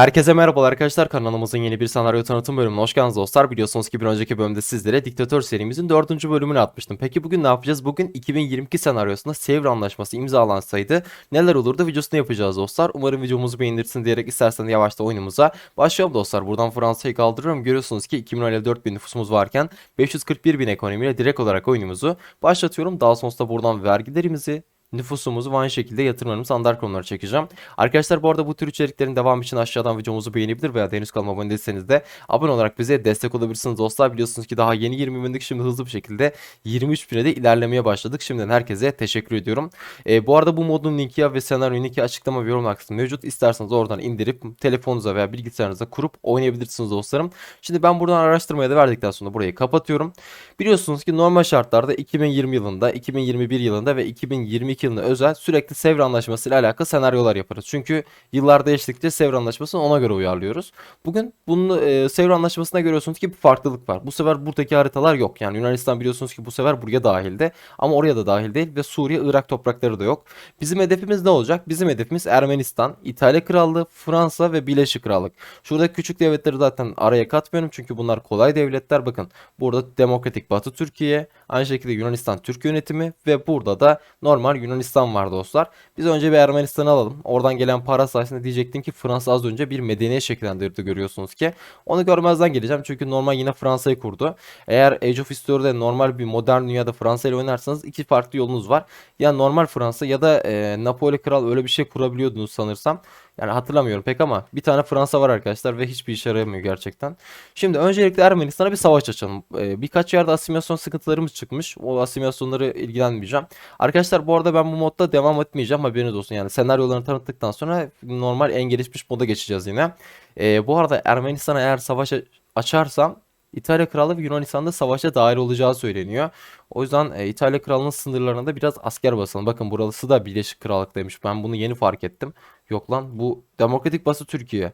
Herkese merhabalar arkadaşlar kanalımızın yeni bir senaryo tanıtım bölümüne hoş geldiniz dostlar. Biliyorsunuz ki bir önceki bölümde sizlere Diktatör serimizin dördüncü bölümünü atmıştım. Peki bugün ne yapacağız? Bugün 2022 senaryosunda Sevr Anlaşması imzalansaydı neler olurdu videosunu yapacağız dostlar. Umarım videomuzu beğenirsin diyerek isterseniz yavaşta oyunumuza başlayalım dostlar. Buradan Fransa'yı kaldırıyorum. Görüyorsunuz ki 2054 bin nüfusumuz varken 541 bin ekonomiyle direkt olarak oyunumuzu başlatıyorum. Daha sonrasında buradan vergilerimizi nüfusumuzu aynı şekilde yatırımlarımı standart konulara çekeceğim. Arkadaşlar bu arada bu tür içeriklerin devamı için aşağıdan videomuzu beğenebilir veya henüz kanalıma abone değilseniz de abone olarak bize destek olabilirsiniz dostlar. Biliyorsunuz ki daha yeni 20 bindik şimdi hızlı bir şekilde 23 bine de ilerlemeye başladık. Şimdiden herkese teşekkür ediyorum. E, bu arada bu modun linki ve senaryo linki açıklama ve yorum kısmında mevcut. İsterseniz oradan indirip telefonunuza veya bilgisayarınıza kurup oynayabilirsiniz dostlarım. Şimdi ben buradan araştırmaya da verdikten sonra burayı kapatıyorum. Biliyorsunuz ki normal şartlarda 2020 yılında, 2021 yılında ve 2022 yılında özel sürekli Sevr Anlaşması ile alakalı senaryolar yaparız. Çünkü yıllar değiştikçe Sevr Anlaşması'nı ona göre uyarlıyoruz. Bugün bunun e, Sevr Anlaşması'nda görüyorsunuz ki bir farklılık var. Bu sefer buradaki haritalar yok. Yani Yunanistan biliyorsunuz ki bu sefer buraya dahilde ama oraya da dahil değil ve Suriye, Irak toprakları da yok. Bizim hedefimiz ne olacak? Bizim hedefimiz Ermenistan, İtalya Krallığı, Fransa ve Birleşik Krallık. Şurada küçük devletleri zaten araya katmıyorum çünkü bunlar kolay devletler. Bakın burada Demokratik Batı Türkiye, aynı şekilde Yunanistan Türk yönetimi ve burada da normal Yunanistan var dostlar. Biz önce bir Ermenistan'ı alalım. Oradan gelen para sayesinde diyecektim ki Fransa az önce bir medeniyet şekillendirdi görüyorsunuz ki. Onu görmezden geleceğim çünkü normal yine Fransa'yı kurdu. Eğer Age of History'de normal bir modern dünyada Fransa ile oynarsanız iki farklı yolunuz var. Ya normal Fransa ya da e, Napoli Kral öyle bir şey kurabiliyordunuz sanırsam. Yani hatırlamıyorum pek ama bir tane Fransa var arkadaşlar ve hiçbir işe yaramıyor gerçekten. Şimdi öncelikle Ermenistan'a bir savaş açalım. Ee, birkaç yerde asimilasyon sıkıntılarımız çıkmış. O asimilasyonları ilgilenmeyeceğim. Arkadaşlar bu arada ben bu modda devam etmeyeceğim haberiniz olsun. Yani senaryolarını tanıttıktan sonra normal en gelişmiş moda geçeceğiz yine. Ee, bu arada Ermenistan'a eğer savaş açarsam İtalya Krallığı ve Yunanistan'da savaşa dahil olacağı söyleniyor. O yüzden e, İtalya Krallığı'nın sınırlarına da biraz asker basalım. Bakın burası da Birleşik Krallık'taymış. Ben bunu yeni fark ettim. Yok lan bu Demokratik Batı Türkiye.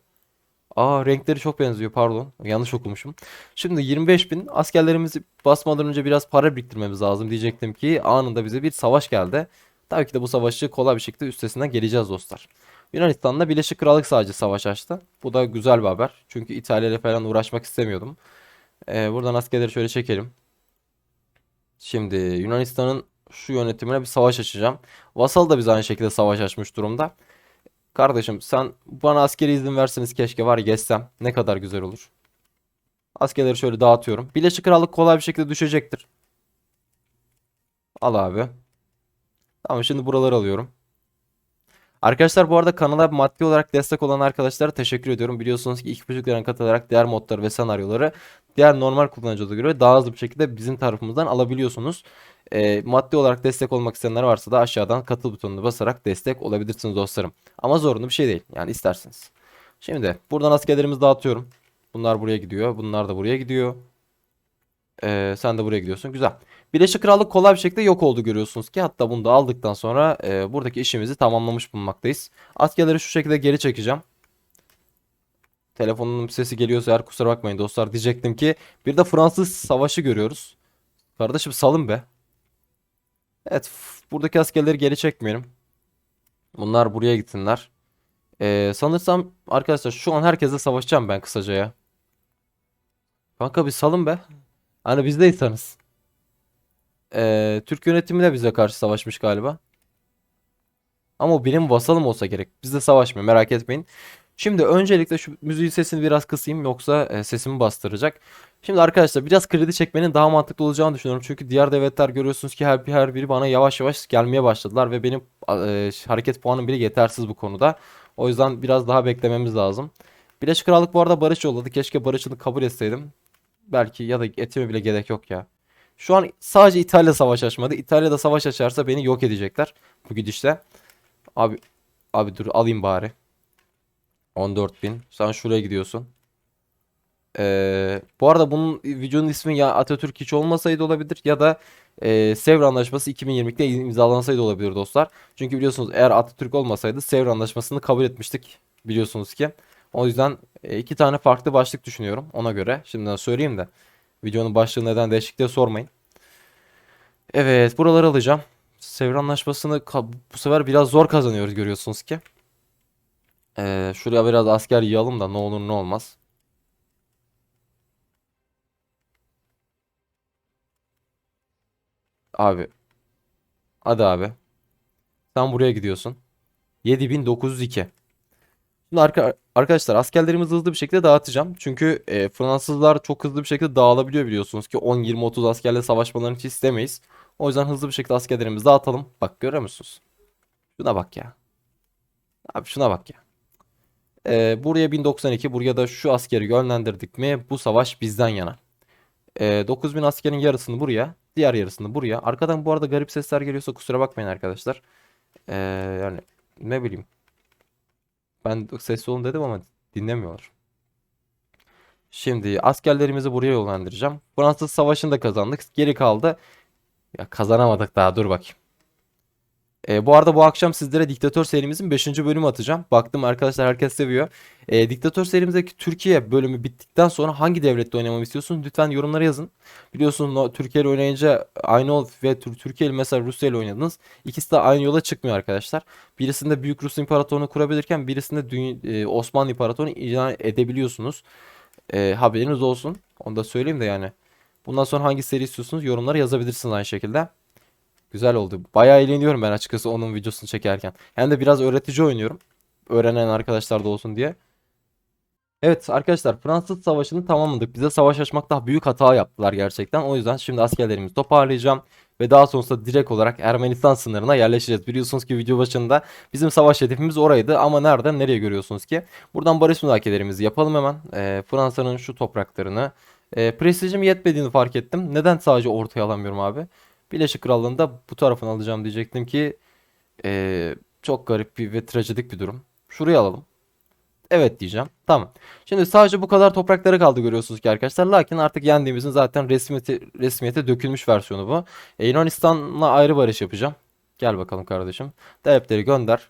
Aa renkleri çok benziyor pardon. Yanlış okumuşum. Şimdi 25 bin askerlerimizi basmadan önce biraz para biriktirmemiz lazım diyecektim ki anında bize bir savaş geldi. Tabii ki de bu savaşı kolay bir şekilde üstesinden geleceğiz dostlar. Yunanistan'da Birleşik Krallık sadece savaş açtı. Bu da güzel bir haber. Çünkü İtalya ile falan uğraşmak istemiyordum. Ee, buradan askerleri şöyle çekelim. Şimdi Yunanistan'ın şu yönetimine bir savaş açacağım. Vasal da biz aynı şekilde savaş açmış durumda. Kardeşim sen bana askeri izin verseniz keşke var geçsem. Ne kadar güzel olur. Askerleri şöyle dağıtıyorum. Birleşik Krallık kolay bir şekilde düşecektir. Al abi. Tamam şimdi buraları alıyorum. Arkadaşlar bu arada kanala maddi olarak destek olan arkadaşlara teşekkür ediyorum. Biliyorsunuz ki ilk buçuk liranın katılarak diğer modları ve senaryoları diğer normal kullanıcılara göre daha hızlı bir şekilde bizim tarafımızdan alabiliyorsunuz. E, maddi olarak destek olmak isteyenler varsa da aşağıdan katıl butonuna basarak destek olabilirsiniz dostlarım. Ama zorunlu bir şey değil. Yani isterseniz. Şimdi buradan askerlerimizi dağıtıyorum. Bunlar buraya gidiyor. Bunlar da buraya gidiyor. Ee, sen de buraya gidiyorsun. Güzel. Birleşik Krallık kolay bir şekilde yok oldu görüyorsunuz ki. Hatta bunu da aldıktan sonra e, buradaki işimizi tamamlamış bulunmaktayız. Askerleri şu şekilde geri çekeceğim. Telefonun sesi geliyorsa eğer kusura bakmayın dostlar. Diyecektim ki bir de Fransız savaşı görüyoruz. Kardeşim salın be. Evet buradaki askerleri geri çekmeyelim. Bunlar buraya gitsinler. Ee, sanırsam arkadaşlar şu an herkese savaşacağım ben kısaca ya. Kanka bir salın be. Hani bizdeysanız. Ee, Türk yönetimi de bize karşı savaşmış galiba. Ama benim vasalım olsa gerek. Bizde savaşmıyor merak etmeyin. Şimdi öncelikle şu müziğin sesini biraz kısayım yoksa e, sesimi bastıracak. Şimdi arkadaşlar biraz kredi çekmenin daha mantıklı olacağını düşünüyorum. Çünkü diğer devletler görüyorsunuz ki her, her biri bana yavaş yavaş gelmeye başladılar. Ve benim e, hareket puanım bile yetersiz bu konuda. O yüzden biraz daha beklememiz lazım. Birleşik Krallık bu arada barış yolladı. Keşke barışını kabul etseydim. Belki ya da etime bile gerek yok ya. Şu an sadece İtalya savaş açmadı. İtalya'da savaş açarsa beni yok edecekler bu gidişle. Abi abi dur alayım bari. 14.000. Sen şuraya gidiyorsun. Ee, bu arada bunun videonun ismi ya Atatürk hiç olmasaydı olabilir ya da e, Sevr Anlaşması 2022'de imzalansaydı olabilir dostlar. Çünkü biliyorsunuz eğer Atatürk olmasaydı Sevr Anlaşması'nı kabul etmiştik biliyorsunuz ki. O yüzden e, iki tane farklı başlık düşünüyorum ona göre. Şimdiden söyleyeyim de videonun başlığı neden değişik diye sormayın. Evet buraları alacağım. Sevr Anlaşması'nı bu sefer biraz zor kazanıyoruz görüyorsunuz ki. Ee, şuraya biraz asker yığalım da ne olur ne olmaz. Abi. Hadi abi. Sen buraya gidiyorsun. 7902. Şimdi arka, arkadaşlar askerlerimizi hızlı bir şekilde dağıtacağım. Çünkü e, Fransızlar çok hızlı bir şekilde dağılabiliyor biliyorsunuz ki 10 20 30 askerle savaşmalarını hiç istemeyiz. O yüzden hızlı bir şekilde askerlerimizi dağıtalım. Bak görüyor musunuz? Şuna bak ya. Abi şuna bak ya. E, buraya 1092 buraya da şu askeri yönlendirdik mi bu savaş bizden yana. E, 9000 askerin yarısını buraya, diğer yarısını buraya. Arkadan bu arada garip sesler geliyorsa kusura bakmayın arkadaşlar. E, yani ne bileyim. Ben sesli olun dedim ama dinlemiyorlar. Şimdi askerlerimizi buraya yollandıracağım. Fransız Savaşı'nı da kazandık. Geri kaldı. Ya kazanamadık daha dur bakayım. E, bu arada bu akşam sizlere Diktatör serimizin 5. bölümü atacağım. Baktım arkadaşlar herkes seviyor. E, Diktatör serimizdeki Türkiye bölümü bittikten sonra hangi devlette oynamamı istiyorsunuz? Lütfen yorumlara yazın. Biliyorsunuz Türkiye ile oynayınca aynı ol ve Tür- Türkiye ile mesela Rusya ile oynadınız. İkisi de aynı yola çıkmıyor arkadaşlar. Birisinde Büyük Rus İmparatorluğunu kurabilirken birisinde Dü- e, Osmanlı İmparatorluğunu ilan edebiliyorsunuz. E, haberiniz olsun. Onu da söyleyeyim de yani. Bundan sonra hangi seri istiyorsunuz yorumlara yazabilirsiniz aynı şekilde. Güzel oldu. Bayağı eğleniyorum ben açıkçası onun videosunu çekerken. Hem de biraz öğretici oynuyorum. Öğrenen arkadaşlar da olsun diye. Evet arkadaşlar Fransız Savaşı'nı tamamladık. Bize savaş açmakta büyük hata yaptılar gerçekten. O yüzden şimdi askerlerimizi toparlayacağım. Ve daha sonrasında direkt olarak Ermenistan sınırına yerleşeceğiz. Biliyorsunuz ki video başında bizim savaş hedefimiz oraydı. Ama nereden nereye görüyorsunuz ki? Buradan barış müzakerelerimizi yapalım hemen. Ee, Fransa'nın şu topraklarını. Ee, prestijim yetmediğini fark ettim. Neden sadece ortaya alamıyorum abi? Birleşik Krallığı'nda bu tarafını alacağım diyecektim ki ee, çok garip bir ve trajedik bir durum. Şurayı alalım. Evet diyeceğim. Tamam. Şimdi sadece bu kadar toprakları kaldı görüyorsunuz ki arkadaşlar. Lakin artık yendiğimizin zaten resmiyete, resmiyete dökülmüş versiyonu bu. E, Yunanistan'la ayrı barış yapacağım. Gel bakalım kardeşim. Talepleri gönder.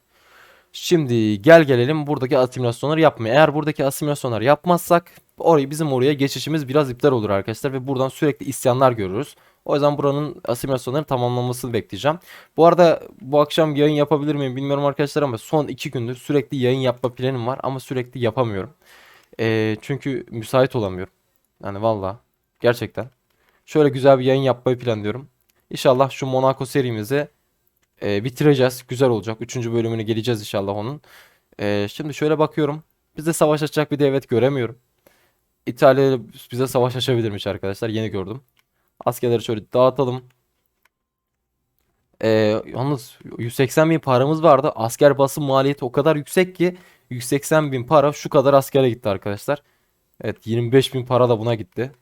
Şimdi gel gelelim buradaki asimilasyonları yapmaya. Eğer buradaki asimilasyonları yapmazsak orayı bizim oraya geçişimiz biraz iptal olur arkadaşlar ve buradan sürekli isyanlar görürüz. O yüzden buranın asimilasyonları tamamlanmasını bekleyeceğim. Bu arada bu akşam yayın yapabilir miyim bilmiyorum arkadaşlar ama son iki gündür sürekli yayın yapma planım var ama sürekli yapamıyorum. Ee, çünkü müsait olamıyorum. Yani valla gerçekten. Şöyle güzel bir yayın yapmayı planlıyorum. İnşallah şu Monaco serimizi e, bitireceğiz. Güzel olacak. Üçüncü bölümünü geleceğiz inşallah onun. E, şimdi şöyle bakıyorum. Bize savaş açacak bir devlet göremiyorum. İtalya bize savaş açabilirmiş arkadaşlar. Yeni gördüm. Askerleri şöyle dağıtalım. E, yalnız 180 bin paramız vardı. Asker basım maliyeti o kadar yüksek ki 180 bin para şu kadar askere gitti arkadaşlar. Evet 25 bin para da buna gitti.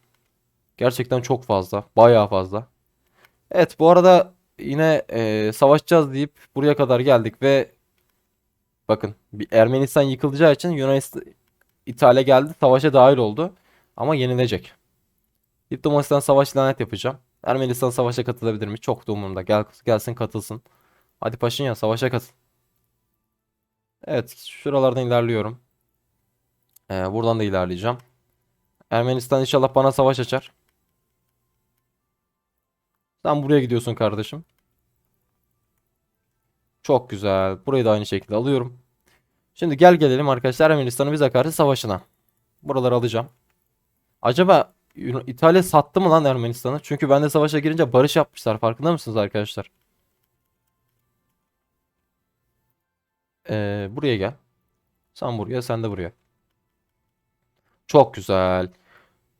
Gerçekten çok fazla. Bayağı fazla. Evet bu arada yine e, savaşacağız deyip buraya kadar geldik ve bakın bir Ermenistan yıkılacağı için Yunanistan İtalya geldi savaşa dahil oldu ama yenilecek. Diplomasiden savaş lanet yapacağım. Ermenistan savaşa katılabilir mi? Çok da umurumda. Gel, gelsin katılsın. Hadi Paşinyan savaşa katıl. Evet şuralardan ilerliyorum. Ee, buradan da ilerleyeceğim. Ermenistan inşallah bana savaş açar. Sen buraya gidiyorsun kardeşim. Çok güzel. Burayı da aynı şekilde alıyorum. Şimdi gel gelelim arkadaşlar Ermenistan'ın bize karşı savaşına. Buraları alacağım. Acaba İtalya sattı mı lan Ermenistan'ı? Çünkü ben de savaşa girince barış yapmışlar. Farkında mısınız arkadaşlar? Ee, buraya gel. Sen buraya, sen de buraya. Çok güzel.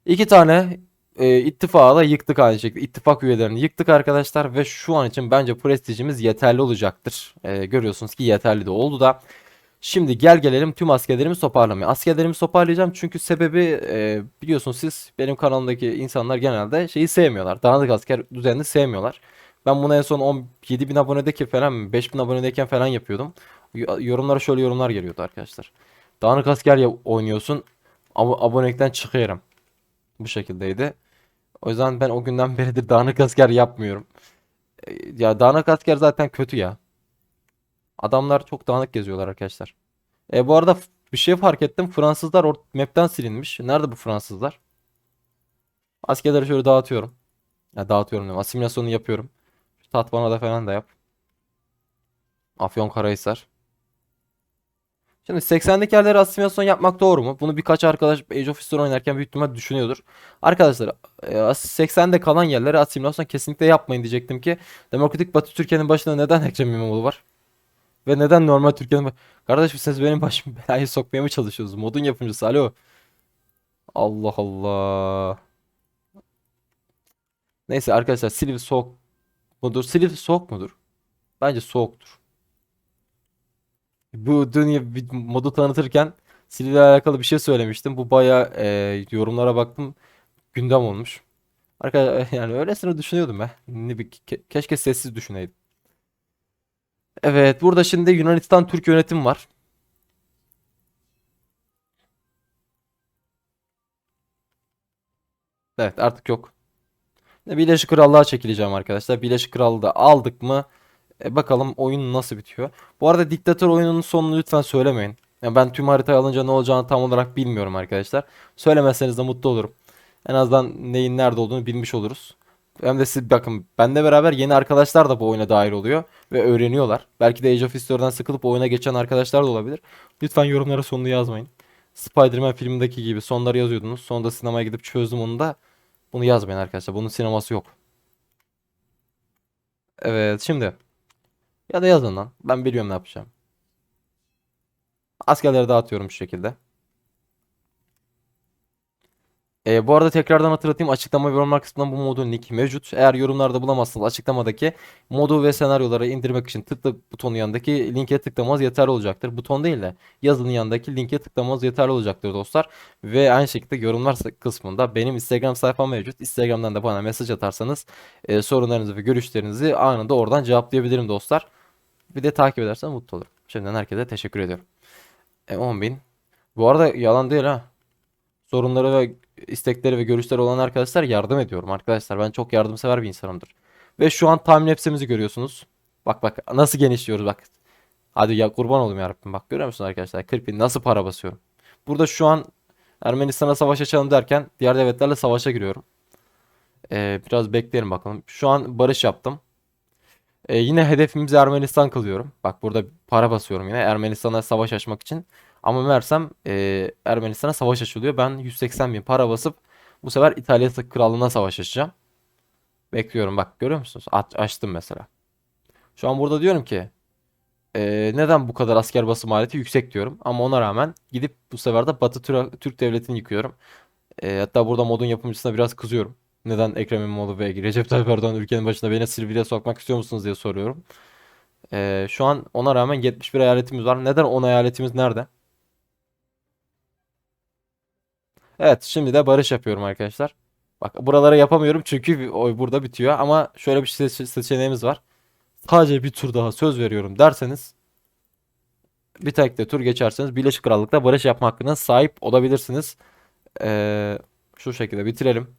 İki tane e, ittifağı da yıktık aynı şekilde. İttifak üyelerini yıktık arkadaşlar ve şu an için bence prestijimiz yeterli olacaktır. E, görüyorsunuz ki yeterli de oldu da. Şimdi gel gelelim tüm askerlerimi toparlamaya. Askerlerimi toparlayacağım çünkü sebebi e, biliyorsunuz siz benim kanalımdaki insanlar genelde şeyi sevmiyorlar. Dağınık asker düzenini sevmiyorlar. Ben bunu en son 17 bin abonedeki falan 5 bin abonedeyken falan yapıyordum. Yorumlara şöyle yorumlar geliyordu arkadaşlar. Dağınık asker ya- oynuyorsun ab abonelikten çıkıyorum. Bu şekildeydi. O yüzden ben o günden beridir dağınık asker yapmıyorum. E, Ya dağınık asker zaten kötü ya. Adamlar çok dağınık geziyorlar arkadaşlar. E bu arada bir şey fark ettim. Fransızlar or- map'ten silinmiş. Nerede bu Fransızlar? Askerleri şöyle dağıtıyorum. Ya dağıtıyorum diyorum. Asimilasyonu yapıyorum. Şu Tatvana'da falan da yap. Afyonkarahisar. Şimdi 80'lik yerlere asimilasyon yapmak doğru mu? Bunu birkaç arkadaş Age of History oynarken büyük ihtimal düşünüyordur. Arkadaşlar e, 80'de kalan yerlere asimilasyon kesinlikle yapmayın diyecektim ki Demokratik Batı Türkiye'nin başında neden Ekrem İmamoğlu var? Ve neden normal Türkiye'nin... Kardeşim siz benim başımı belaya sokmaya mı çalışıyorsunuz? Modun yapımcısı alo. Allah Allah. Neyse arkadaşlar Silivri soğuk mudur? Silivri soğuk mudur? Bence soğuktur. Bu bir modu tanıtırken Silivri ile alakalı bir şey söylemiştim. Bu baya yorumlara baktım. Gündem olmuş. Arkadaşlar yani öylesine düşünüyordum ben. Ne ke- keşke sessiz düşüneydim. Evet, burada şimdi Yunanistan Türk yönetim var. Evet, artık yok. Birleşik Krallığa çekileceğim arkadaşlar. Birleşik Krallığı aldık mı? E, bakalım oyun nasıl bitiyor. Bu arada diktatör oyununun sonunu lütfen söylemeyin. Yani ben tüm haritayı alınca ne olacağını tam olarak bilmiyorum arkadaşlar. Söylemezseniz de mutlu olurum. En azından neyin nerede olduğunu bilmiş oluruz. Hem de siz bakın benle beraber yeni arkadaşlar da bu oyuna dahil oluyor ve öğreniyorlar. Belki de Age of History'den sıkılıp oyuna geçen arkadaşlar da olabilir. Lütfen yorumlara sonunu yazmayın. Spider-Man filmindeki gibi sonları yazıyordunuz. Sonunda sinemaya gidip çözdüm onu da. Bunu yazmayın arkadaşlar. Bunun sineması yok. Evet şimdi. Ya da yazın lan. Ben biliyorum ne yapacağım. Askerleri dağıtıyorum şu şekilde. Ee, bu arada tekrardan hatırlatayım açıklama ve yorumlar kısmından bu modun linki mevcut. Eğer yorumlarda bulamazsanız açıklamadaki modu ve senaryoları indirmek için tıkla butonun yanındaki linke tıklamanız yeterli olacaktır. Buton değil de yazının yanındaki linke tıklamanız yeterli olacaktır dostlar. Ve aynı şekilde yorumlar kısmında benim Instagram sayfam mevcut. Instagram'dan da bana mesaj atarsanız e, sorunlarınızı ve görüşlerinizi anında oradan cevaplayabilirim dostlar. Bir de takip edersen mutlu olurum. Şimdiden herkese teşekkür ediyorum. E, 10.000. Bu arada yalan değil ha. Sorunları ve istekleri ve görüşleri olan arkadaşlar yardım ediyorum arkadaşlar. Ben çok yardımsever bir insanımdır. Ve şu an timelapse'imizi görüyorsunuz. Bak bak nasıl genişliyoruz bak. Hadi ya kurban olayım yarabbim. Bak görüyor musunuz arkadaşlar? 40 bin nasıl para basıyorum. Burada şu an Ermenistan'a savaş açalım derken diğer devletlerle savaşa giriyorum. Ee, biraz bekleyelim bakalım. Şu an barış yaptım. Ee, yine hedefimizi Ermenistan kılıyorum. Bak burada para basıyorum yine Ermenistan'a savaş açmak için. Ama meğersem e, Ermenistan'a savaş açılıyor. Ben 180 bin para basıp bu sefer İtalya krallığına savaş açacağım. Bekliyorum bak görüyor musunuz? Aç, açtım mesela. Şu an burada diyorum ki e, neden bu kadar asker basım maliyeti yüksek diyorum. Ama ona rağmen gidip bu sefer de Batı Türk Devleti'ni yıkıyorum. E, hatta burada modun yapımcısına biraz kızıyorum. Neden Ekrem İmamoğlu ve Recep Tayyip Erdoğan ülkenin başına beni Silivri'ye sokmak istiyor musunuz diye soruyorum. E, şu an ona rağmen 71 eyaletimiz var. Neden 10 eyaletimiz nerede? Evet şimdi de barış yapıyorum arkadaşlar. Bak buralara yapamıyorum çünkü oy burada bitiyor ama şöyle bir seç- seçeneğimiz var. Sadece bir tur daha söz veriyorum derseniz bir tek de tur geçerseniz Birleşik Krallık'ta barış yapma hakkına sahip olabilirsiniz. Ee, şu şekilde bitirelim.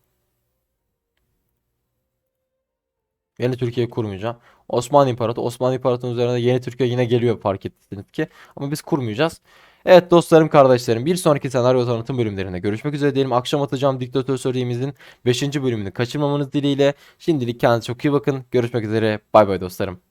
Yeni Türkiye kurmayacağım. Osmanlı İmparatorluğu, Osmanlı İmparatorluğu'nun üzerine yeni Türkiye yine geliyor fark ettiniz ki. Ama biz kurmayacağız. Evet dostlarım kardeşlerim bir sonraki senaryo tanıtım bölümlerinde görüşmek üzere diyelim. Akşam atacağım Diktatör serimizin 5. bölümünü kaçırmamanız dileğiyle. Şimdilik kendinize çok iyi bakın. Görüşmek üzere. Bay bay dostlarım.